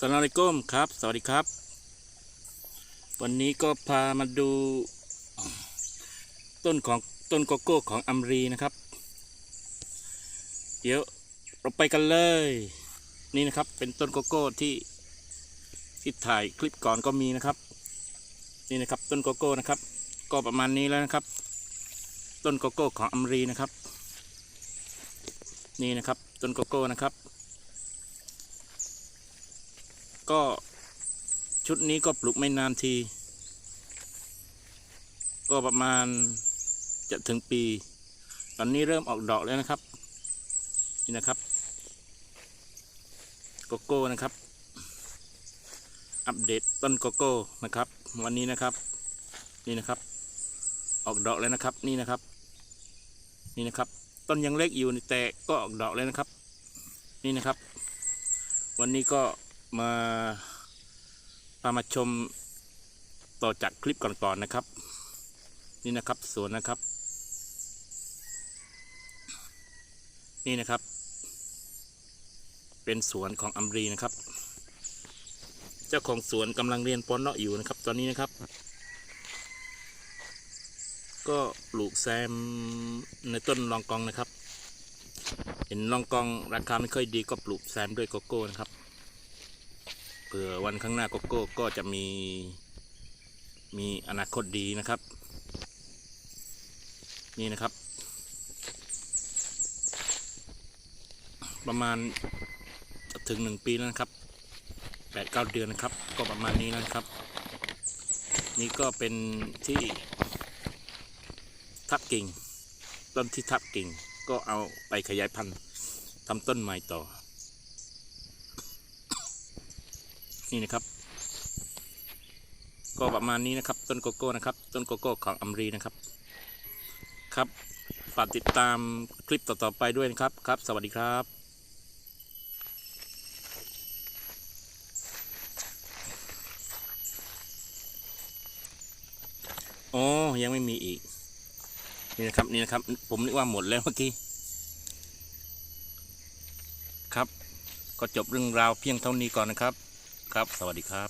สลามอะลัยกุมครับ สวัสดีครับ วันนี้ก็พามาดู ต้นของต้นโกโก้ของอัมรีนะครับ เดี๋ยวเราไปกันเลย นี่นะครับเป็นต้นโกโก้ที่ที่ถ่ายคลิปก่อนก็มีนะครับ นี่นะครับต้นโกโก้นะครับ ก็ประมาณนี้แล้วนะครับ ต้นโกโก้ของอัมรีนะครับ นี่นะครับต้นโกโก้นะครับ ก็ชุดนี้ก็ปลูกไม่นานที ก็ประมาณจะถึงปี ตอนนี้เริ่มออกดอกแล้วนะครับ นี่นะครับ โกโก้นะครับ อัปเดตต้นโกโก้นะครับ วันนี้นะครับ นี่นะครับ ออกดอกแล้วนะครับ นี่นะครับ นี่นะครับ ต้นยังเล็กอยู่แต่ก็ออกดอกแล้วนะครับ นี่นะครับ วันนี้ก็ มาพามาชมต่อจากคลิปก่อนๆนะครับ นี่นะครับสวนนะครับ นี่นะครับ เป็นสวนของอัมรีนะครับ เจ้าของสวนกำลังเรียนปอนเนาะอยู่นะครับ ตอนนี้นะครับ ก็ปลูกแซมในต้นลองกองนะครับ เห็นลองกองราคาไม่ค่อยดีก็ปลูกแซมด้วยโกโก้นะครับ เผื่อวันข้างหน้าโกโก้ก็จะมีมีอนาคตดีนะครับ นี่นะครับ ประมาณถึงหนึ่งปีแล้วนะครับแปดเก้าเดือนนะครับ ก็ประมาณนี้แล้วนะครับ นี่ก็เป็นที่ทับกิ่ง ต้นที่ทับกิ่งก็เอาไปขยายพันธุ์ทำต้นใหม่ต่อ นี่นะครับ ก็ประมาณนี้นะครับ ต้นโกโก้นะครับ ต้นโกโก้ของอัมรีนะครับ ครับฝากติดตามคลิปต่อๆไปด้วยนะครับครับ สวัสดีครับอ๋อ ยังไม่มีอีก นี่นะครับ นี่นะครับ ผมนึกว่าหมดแล้วเมื่อกี้ ครับ ก็จบเรื่องราวเพียงเท่านี้ก่อนนะครับ ครับ สวัสดีครับ